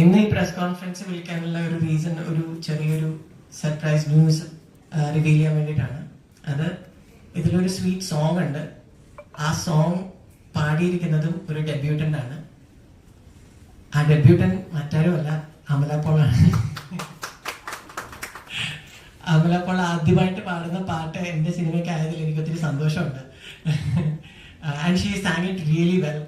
ഇന്ന് ഈ press conference വിളിക്കാനുള്ള ഒരു റീസൺ ഒരു ചെറിയൊരു സർപ്രൈസ് ന്യൂസ് റിവീൽ ചെയ്യാൻ വേണ്ടിയിട്ടാണ്. അത് ഇതിലൊരു സ്വീറ്റ് സോങ് ഉണ്ട്. ആ സോങ് പാടിയിരിക്കുന്നതും ഒരു ഡെബ്യൂട്ടന്റ് ആണ്. ആ ഡെബ്യൂട്ടൻ മറ്റാരുമല്ല അമല പോളാണ്. അമല പോൾ ആദ്യമായിട്ട് പാടുന്ന പാട്ട് എന്റെ സിനിമയ്ക്ക് ആയതിൽ എനിക്ക് ഒത്തിരി സന്തോഷമുണ്ട്. And she sang it really well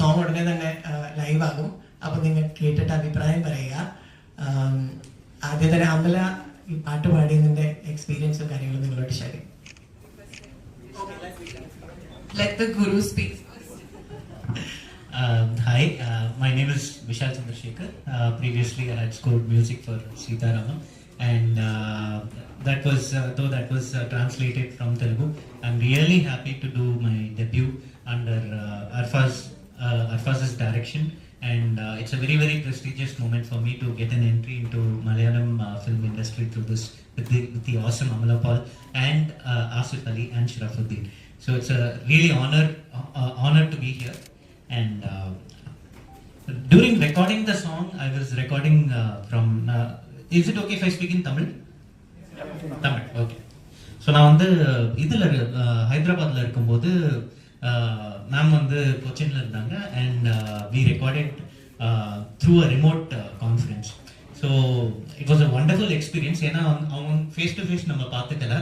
song ഉടനെ തന്നെ ലൈവ് ആകും. അപ്പൊ നിങ്ങൾ കേട്ടിട്ട് അഭിപ്രായം പറയുക ആം, ആദ്യം തന്നെ അമല ഈ പാട്ട് പാടിയതിന്റെ എക്സ്പീരിയൻസും കാര്യങ്ങളും നിങ്ങളോട് ഷെയർ ചെയ്യും Let the guru speak. Um, hi, uh, my name is Vishal Chandrasekhar. Uh, previously, I had scored music for Sita Rama, and uh, that was uh, though that was uh, translated from Telugu. I'm really happy to do my debut under uh, Arfaz uh, direction, and uh, it's a very very prestigious moment for me to get an entry into Malayalam uh, film industry through this with the, with the awesome Amala Paul and uh, Asif Ali and Sharafuddin. So it's a really honor uh, honor to be here. And uh, during recording the song, I was recording uh, from. Uh, is it okay if I speak in Tamil? Tamil okay so நான் வந்து இதில் ஹைதராபாத்தில் இருக்கும்போது ma'am வந்து கொச்சின்ல இருந்தாங்க and we recorded through a remote conference so it was a wonderful experience ஏன்னா அவங்க- அவங்க ஃபேஸ் டு ஃபேஸ் நம்ம பார்த்துக்கல.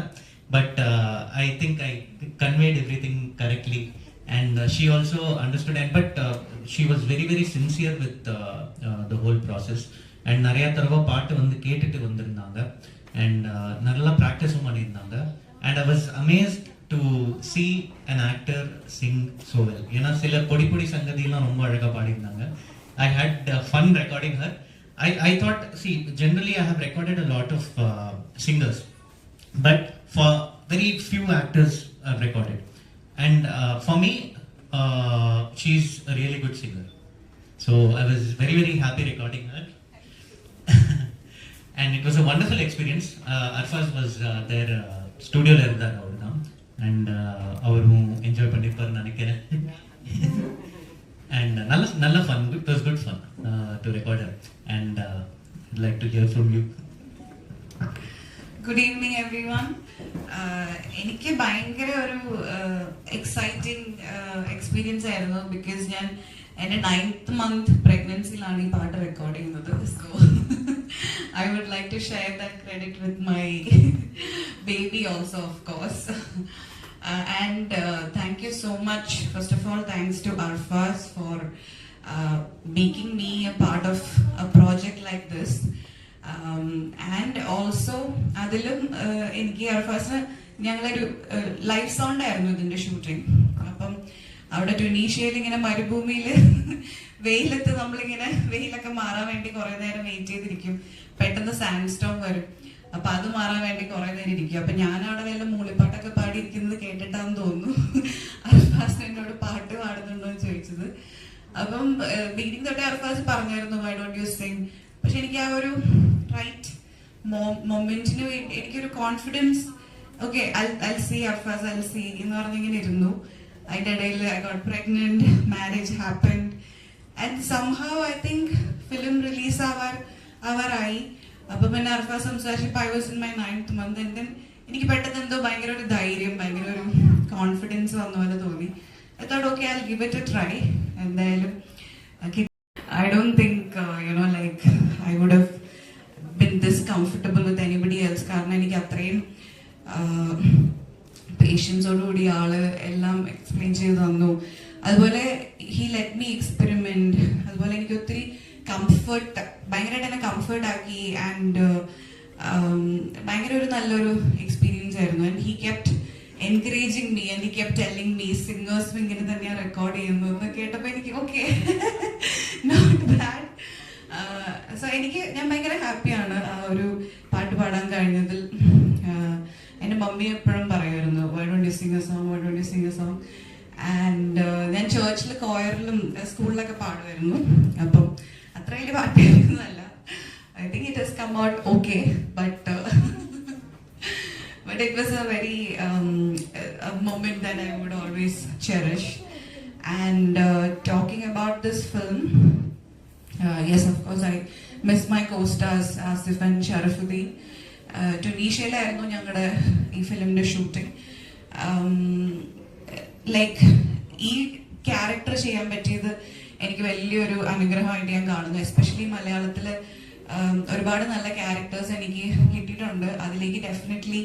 But I think I conveyed everything correctly and she also understood and but she was very very sincere with the whole process and நிறைய தடவை பாட்டு வந்து கேட்டுட்டு வந்திருந்தாங்க. அண்ட் நல்லா ப்ராக்டிஸும் பண்ணியிருந்தாங்க. And I was amazed to see an actor Singh so well ஏன்னா சில பொடி பொடி சங்கதியெல்லாம் ரொம்ப அழகாக பாடியிருந்தாங்க I had fun recording her I I thought she generally I have recorded a lot of singers but for very few actors I've recorded. And uh, for me, uh, she's a really good singer. So I was very, very happy recording her. and it was a wonderful experience. Uh, Arfaz was uh, their uh, studio இருந்தார் அவர் தான் and அவரும் enjoy பண்ணியிருப்பார் நினைக்கிறேன் and நல்ல நல்ல fun it was good fun to record and like to hear from you good evening everyone എനിക്ക് ഭയങ്കര ഒരു എക്സൈറ്റിംഗ് എക്സ്പീരിയൻസ് ആയിരുന്നു ബിക്കോസ് ഞാൻ എൻ്റെ നയൻത്ത് മന്ത് പ്രഗ്നൻസിയിലാണ് ഈ പാട്ട് റെക്കോർഡ് ചെയ്യുന്നത് so I would like to share that credit with my baby and uh, thank you so much. First of all, thanks to Arfas for uh, making me a part of a project like this. Um, and also, അതിലും uh, എനിക്ക് അർഫാസ് ഞങ്ങളൊരു live sound ആയിരുന്നു ഇതിന്റെ shooting അപ്പം അവിടെ ട്യൂണീഷ്യയിൽ ഇങ്ങനെ മരുഭൂമിയിൽ വെയിലത്ത് നമ്മളിങ്ങനെ വെയിലൊക്കെ മാറാൻ വേണ്ടി കുറേ നേരം വെയിറ്റ് ചെയ്തിരിക്കും പെട്ടെന്ന് സാൻഡ് സ്റ്റോം വരും അപ്പൊ അത് മാറാൻ വേണ്ടി കുറെ നേരം ഇരിക്കും. അപ്പൊ ഞാൻ വല്ല മൂളിപ്പാട്ടൊക്കെ പാടിയിരിക്കുന്നത് കേട്ടിട്ടാന്ന് തോന്നുന്നു. അർഫാസ് എന്നോട് പാട്ട് പാടുന്നുണ്ടോ എന്ന് ചോദിച്ചത്. അപ്പം ബീഡിങ് തൊട്ടേ അർഫാസ് പറഞ്ഞായിരുന്നു ഐ ഡോണ്ട് യു സിംഗ് പക്ഷെ എനിക്ക് ആ ഒരു റൈറ്റ് മൊമെന്റിന് വേണ്ടി എനിക്കൊരു confidence okay I see Arfaz I see എന്ന് പറഞ്ഞിങ്ങനെ ഇരുന്നു. അതിന്റെ ഇടയിൽ I got pregnant marriage happened and somehow I think film release ആവാർ ആവാറായി. അപ്പൊ പിന്നെ അർഫ സംസാരിച്ചപ്പോ I was in my ninth month and then എനിക്ക് പെട്ടെന്ന് എന്തോ ഭയങ്കര ഒരു ധൈര്യം ഭയങ്കര ഒരു കോൺഫിഡൻസ് വന്ന പോലെ തോന്നി. I thought okay I give it a try എന്തായാലും I do think you know like I would have been this comfortable with anybody else കാരണം എനിക്ക് അത്രയും പേഷ്യൻസോടുകൂടി ആൾ എല്ലാം എക്സ്പ്ലെയിൻ ചെയ്ത് തന്നു. അതുപോലെ ഹി ലെറ്റ് മീ എക്സ്പെരിമെന്റ് അതുപോലെ എനിക്ക് ഒത്തിരി കംഫർട്ട് ഭയങ്കരമായിട്ട് എന്നെ കംഫർട്ട് ആക്കി ആൻഡ് ഭയങ്കര ഒരു നല്ലൊരു എക്സ്പീരിയൻസ് ആയിരുന്നു. And he kept encouraging me and he kept telling me സിംഗേഴ്സും ഇങ്ങനെ തന്നെയാണ് റെക്കോർഡ് ചെയ്യുന്നത്. എന്ന് കേട്ടപ്പോൾ എനിക്ക് ഓക്കെ നോട്ട് ബാഡ് സോ എനിക്ക് ഞാൻ ഭയങ്കര ഹാപ്പിയാണ് ആ ഒരു പാട്ട് പാടാൻ കഴിഞ്ഞതിൽ. ആഹ് എന്റെ മമ്മി എപ്പോഴും പറയുമായിരുന്നു why don't you sing a song why don't you sing a song and ഞാൻ ചേർച്ചിൽ കോയറിലും സ്കൂളിലൊക്കെ പാടുമായിരുന്നു. അപ്പം എനിക്ക് താല്പര്യമൊന്നുമല്ല I think it has come out okay but but it was a very moment then I would always cherish and talking about this film yes of course I miss my Costas Asif and Sharafudheen ടുനീഷ്യയിലായിരുന്നു ഞങ്ങളുടെ ഈ ഫിലിമിന്റെ shooting like ഈ character ചെയ്യാൻ പറ്റിയത് എനിക്ക് വലിയൊരു അനുഗ്രഹമായിട്ട് ഞാൻ കാണുന്നു. എസ്പെഷ്യലി മലയാളത്തിൽ um, ഒരുപാട് നല്ല ക്യാരക്ടേഴ്സ് എനിക്ക് കിട്ടിയിട്ടുണ്ട്. അതിലേക്ക് definitely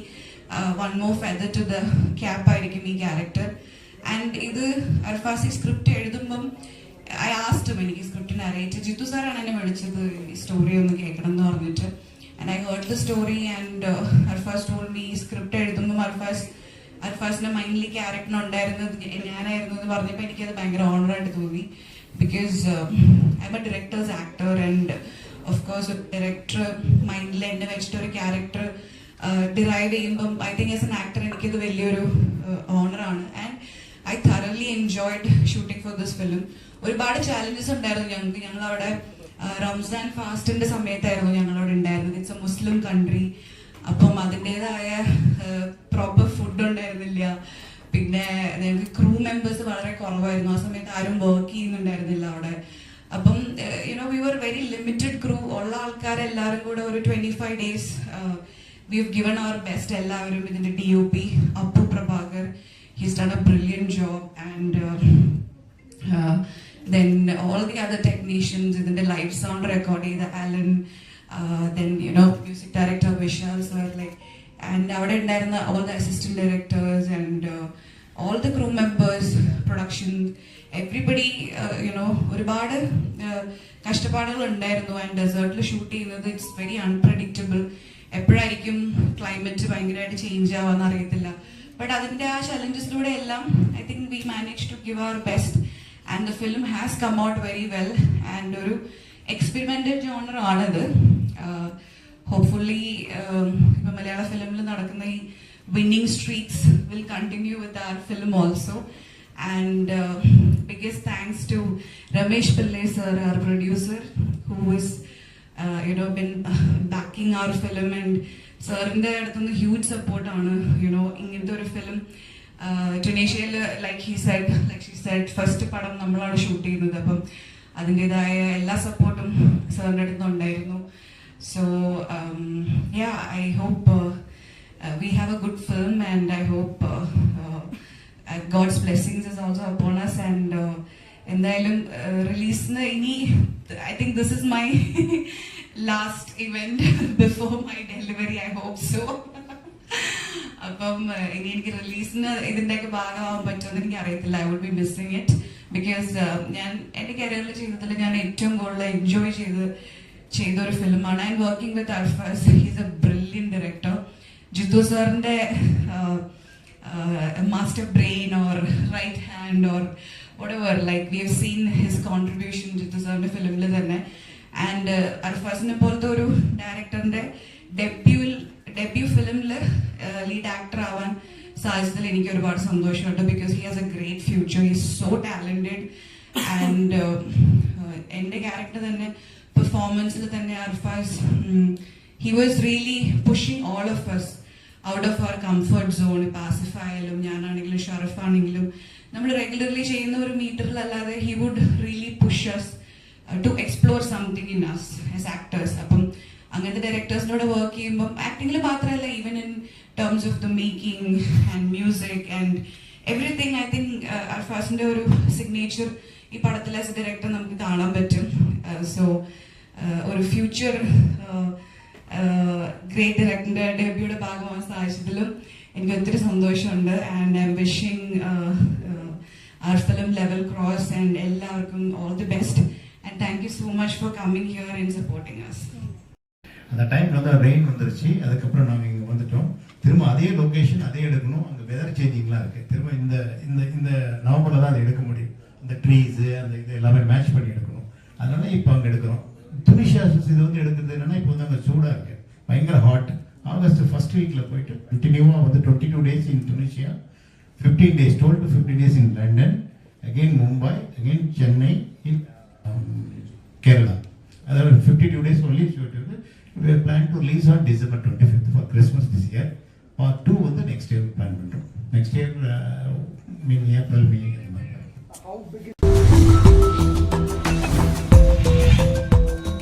one more feather to the cap ആയിരിക്കും ഈ ക്യാരക്ടർ ആൻഡ് ഇത് അർഫാസി സ്ക്രിപ്റ്റ് എഴുതുമ്പം ഐ ആസ്റ്റും എനിക്ക് സ്ക്രിപ്റ്റ് നറേറ്റ് ജിത്തു സാറാണ് എന്നെ വിളിച്ചത് ഈ സ്റ്റോറി ഒന്ന് കേൾക്കണം എന്ന് പറഞ്ഞിട്ട്. And I heard the story and Arfaz told me script എഴുതുമ്പം Arfaz അർഫാസിന്റെ മൈൻഡിൽ ക്യാരക്ടർ ഉണ്ടായിരുന്നത് ഞാനായിരുന്നു എന്ന് പറഞ്ഞപ്പോൾ എനിക്കത് ഭയങ്കര ഓണറായിട്ട് തോന്നി. Because I am a directors actor and of course director മൈൻഡിൽ എന്നെ വെച്ചിട്ട് ഒരു ക്യാരക്ടർ ഡിറൈവ് ചെയ്യുമ്പം I think as an actor എനിക്കിത് വലിയൊരു ഓണറാണ് and I thoroughly enjoyed shooting for this film ഒരുപാട് ചാലഞ്ചസ് ഉണ്ടായിരുന്നു ഞങ്ങൾക്ക്. ഞങ്ങൾ അവിടെ റംസാൻ ഫാസ്റ്റിന്റെ സമയത്തായിരുന്നു ഞങ്ങളവിടെ ഉണ്ടായിരുന്നത്. ഇറ്റ്സ് എ മുസ്ലിം കൺട്രി അപ്പം അതിന്റെതായ പ്രോപ്പർ ഫുഡ് ഉണ്ടായിരുന്നില്ല. പിന്നെ ഞങ്ങൾക്ക് ക്രൂ മെമ്പേഴ്സ് വളരെ കുറവായിരുന്നു. ആ സമയത്ത് ആരും വർക്ക് ചെയ്യുന്നുണ്ടായിരുന്നില്ല അവിടെ. അപ്പം you know we were very limited crew ഉള്ള ആൾക്കാരെല്ലാവരും കൂടെ ഒരു twenty five days we have given our best എല്ലാവരും. ഇതിന്റെ D O P Appu Prabhakar his done a brilliant job and then all the other technicians ഇതിന്റെ live sound record ചെയ്ത Alan then you know music director Vishal sir like and അവിടെ ഉണ്ടായിരുന്ന all the assistant directors and all the crew members production everybody you know ഒരുപാട് uh, കഷ്ടപ്പാടുകൾ ഉണ്ടായിരുന്നു. And ഡെസേർട്ടിൽ shoot ചെയ്യുന്നത് it's very unpredictable എപ്പോഴായിരിക്കും climate ഭയങ്കരമായിട്ട് ചേഞ്ച് ആവാന്ന് അറിയത്തില്ല. ബട്ട് അതിന്റെ ആ ചലഞ്ചസിലൂടെ എല്ലാം I think we manage to give our best and the film has come out very well and ഒരു എക്സ്പെരിമെന്റൽ ജോണർ ആണിത്. ഹോപ്പ്ഫുള്ളി മലയാള ഫിലിമിൽ നടക്കുന്ന ഈ winning streaks will continue with our film also and biggest thanks to Ramesh Pillai sir, our producer, who is uh, you know been backing our film. And സാറിന്റെ അടുത്തുനിന്ന് huge സപ്പോർട്ടാണ് you know ഇങ്ങനത്തെ ഒരു film ടുനേഷ്യയിൽ like he said like she said first പടം നമ്മളാണ് shoot ചെയ്യുന്നത്. അപ്പം അതിന്റെതായ എല്ലാ സപ്പോർട്ടും സാറിന്റെ അടുത്തുനിന്ന് ഉണ്ടായിരുന്നു so ya I hope we have a good film and I hope god's blessings is also upon us and എന്തായാലും റിലീസിന് ഇനി I think this is my last event before my delivery I hope so അപ്പം uh, ഇനി എനിക്ക് റിലീസിന് ഇതിന്റെയൊക്കെ ഭാഗമാവാൻ പറ്റുമെന്ന് എനിക്ക് അറിയത്തില്ല. I would be missing it because ഞാൻ എന്റെ കരിയറിൽ ചെയ്തതിൽ ഞാൻ ഏറ്റവും കൂടുതൽ എൻജോയ് ചെയ്ത് ചെയ്ത ഒരു ഫിലിമാണ് and working with Alfaz he's a brilliant director Jithu സാറിന്റെ master brain or right hand or whatever like we have seen his contribution Jithu സാറിന്റെ ഫിലിമിൽ തന്നെ. ആൻഡ് അൽഫാസിനെ പോലത്തെ ഒരു ഡയറക്ടറിന്റെ ഡെബ്യൂവിൽ ഡെബ്യൂ ഫിലിമിൽ ലീഡ് ആക്ടർ ആവാൻ സാധിച്ചതിൽ എനിക്ക് ഒരുപാട് സന്തോഷമുണ്ട്. Because he has a great future he so talented and എന്റെ ക്യാരക്ടർ തന്നെ പെർഫോമൻസിൽ തന്നെ Arfaz he was really pushing all of us out of our comfort zone ഇപ്പം ആസിഫ് ആയാലും ഞാനാണെങ്കിലും ഷറഫ് ആണെങ്കിലും നമ്മൾ റെഗുലർലി ചെയ്യുന്ന ഒരു മീറ്ററിലല്ലാതെ he would really push us to explore something in us as actors അപ്പം അങ്ങനത്തെ ഡയറക്ടേഴ്സിനോട് വർക്ക് ചെയ്യുമ്പോൾ ആക്ടിങ്ങിൽ മാത്രമല്ല even in terms of the making and music and everything I think അർഫാസിന്റെ ഒരു സിഗ്നേച്ചർ ഈ പടത്തിൽ ആസ് ഡയറക്ടർ നമുക്ക് കാണാൻ പറ്റും. സോ ഒരു ഫ്യൂച്ചർ ഗ്രേറ്റ് ഡയറക്ടറിന്റെ ഡെബ്യൂയുടെ ഭാഗമാകാൻ സാധിച്ചതിലും എനിക്ക് ഒത്തിരി സന്തോഷമുണ്ട് and I'm wishing our film Level Cross and എല്ലാവർക്കും all the best and thank you so much for coming here and supporting us அந்த டைம்ல வந்து ரெயின் வந்துருச்சு அதுக்கப்புறம் நாங்கள் இங்கே வந்துட்டோம் திரும்ப அதே லொக்கேஷன் அதே எடுக்கணும் அங்கே வெதர் சேஞ்சிங்லாம் இருக்கு திரும்ப இந்த இந்த இந்த நவம்பரில் தான் அதை எடுக்க முடியும் அந்த ட்ரீஸு அந்த இது எல்லாமே மேட்ச் பண்ணி எடுக்கணும் அதனால இப்போ அங்கே எடுக்கிறோம். துனிஷா இது வந்து எடுக்கிறது என்னென்னா இப்போ வந்து அங்கே சூடாக இருக்கு. பயங்கர ஹாட் ஆகஸ்ட் ஃபர்ஸ்ட் வீக்கில் போயிட்டு கண்டினியூவாக வந்து twenty two days in Tunisia fifteen days twelve to fifteen days in London again Mumbai again Chennai in Kerala அதாவது fifty two days only shoot இருக்கு we are planning to release on December 25th for Christmas this year. Part 2 வந்து next year plan பண்ணுறோம் next year mean April May